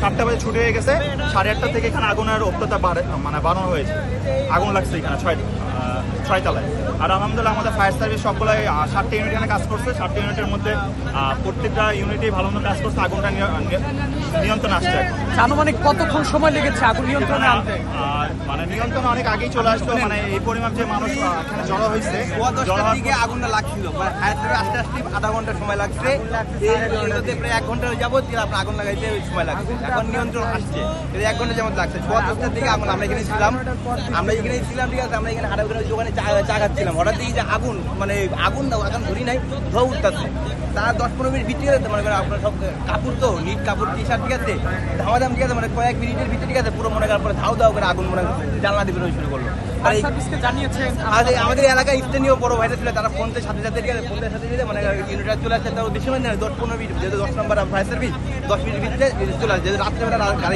সাতটা বাজে ছুটি হয়ে গেছে। সাড়ে আটটা থেকে এখানে আগুনের বাড়ে মানে বাড়ানো হয়েছে। আগুন লাগছে এখানে ছয় ছয়তলায়। আর আলহামদুলিল্লাহ আমাদের ফায়ার সার্ভিস সবগুলাই সাতটা ইউনিট এখানে কাজ করছে। সাতটা ইউনিটের মধ্যে প্রত্যেকটা ইউনিটেই ভালো মতো কাজ করছে আগুনটা নিয়- নিয়- নিয়ন্ত্রণ আসছে এখন। আনুমানিক কতক্ষণ সময় লেগেছে আগুন নিয়ন্ত্রণে আনতে? মানে নিয়ন্ত্রণ অনেক আগেই চলে আসতো মানে এই পরিমাণ যে মানুষ এখানে জড়ো হয়েছে জড়ো দিকে আগুনটা লাগছিল মানে ফায়ার সার্ভিস আস্তে আস্তে আধা ঘণ্টা সময় লাগছে। এই প্রায় এক ঘণ্টা যাবত আপনার আগুন লাগাইতে সময় লাগছে। এখন নিয়ন্ত্রণ আসছে এক ঘণ্টা যেমন লাগছে। সোয়া দশটার দিকে আগুন আমরা এখানে ছিলাম। আমরা এখানে ছিলাম ঠিক আছে আমরা এখানে হাটা দোকানে চা চা খাচ্ছিলাম। হঠাৎ দেখি যে আগুন মানে আগুন দাও এখন ধরি নাই ধোয়া উঠতেছে। তার দশ পনেরো মিনিট ভিতরে গেছে মনে করেন আপনার সব কাপড় তো নিট কাপড় টি শার্ট ঠিক আছে ধামাধাম ঠিক আছে মানে কয়েক মিনিটের ভিতরে ঠিক আছে পুরো মনে করার পরে ধাও দাও করে আগুন মনে জানলা দিয়ে শুরু করল। আমাদের এলাকায় স্থানীয় বড় ভাইরা ছিল তারা ফোনের সাথে সাথে ঠিক আছে ফোনের সাথে সাথে মানে ইউনিটটা চলে আসছে তার বেশি মানে দশ পনেরো মিনিট যেহেতু দশ নম্বর ফায়ার সার্ভিস দশ মিনিট ভিতরে চলে আসছে রাত্রেবেলা